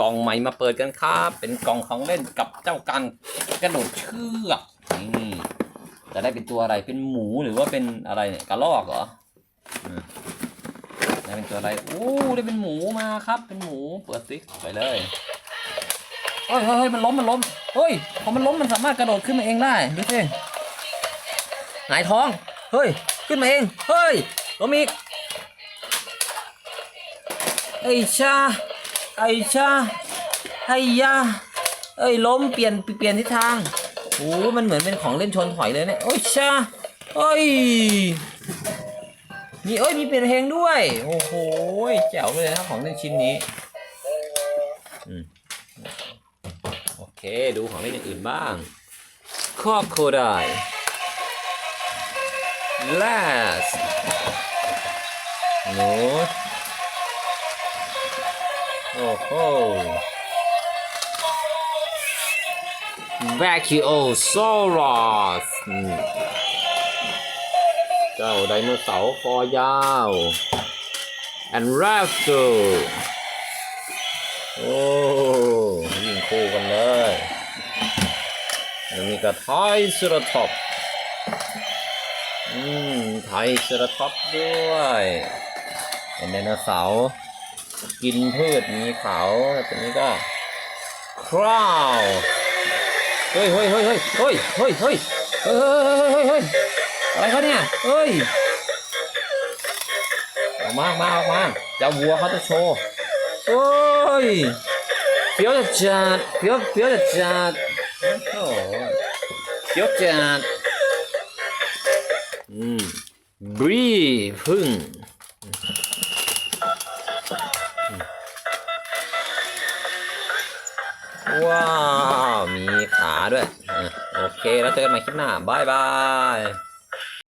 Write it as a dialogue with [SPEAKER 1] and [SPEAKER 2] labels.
[SPEAKER 1] กล่องใหม่มาเปิดกันครับ เป็นกล่องของเล่นกับเจ้ากันกระโดดเชือกนี่จะได้เป็นตัวอะไรเป็นหมูหรือว่าเป็นอะไรเนี่ยกระรอกเหรออืมได้เป็นตัวอะไรโอ้ได้เป็นหมูมาครับ เป็นหมูเปิดซิไปเลยเฮ้ยเฮ้ยเฮ้ยมันล้มมันล้มเฮ้ยพอมันล้มมันสามารถกระโดดขึ้นมาเองได้ดูสิหงายท้องเฮ้ยขึ้นมาเองเฮ้ยล้มอีกไอ้ชา ไอ้ชาไอ้ยาเอ้ยล้มเปลี่ยนเปลี่ยนทิศทางโอ้มันเหมือนเป็นของเล่นชนถอยเลยเนี่ยโอ้ยชาเอ้ยมีเอ้ยมีเปลี่ยนเพลงด้วย โอ้โหแจ๋วเลยนะของเล่นชิ้นนี้อืมโอเคดูของเล่นอย่างอื่นบ้างครอบโคได last โน้ต โอ้โห Brachiosaurus เจ้าไดโนเสาร์คอยาว and raptor โอ้ยิงคู่กันเลยแล้วมีกระไทยเซราท็อปอืมไทยเซราท็อปด้วย เป็นไดโนเสาร์ กินพืชมีเขาตัวนี้ก็คราวเฮ้ยเฮ้ยเฮ้ยเฮ้ยเฮ้ยเฮ้ยเฮ้ยเฮ้ยเฮ้ยอะไรเขาเนี่ยเฮ้ยออกมาออกมาออกมาจ้าวัวเขาจะโชว์เฮ้ยเฟี้ยวจะจัดเฟี้ยวเฟี้ยวจะจัดโอ้โหเฟี้ยวจัดอืมบรีพึ่ง ว้าว มีขาด้วย โอเค แล้วเจอกันใหม่คลิปหน้าบายบาย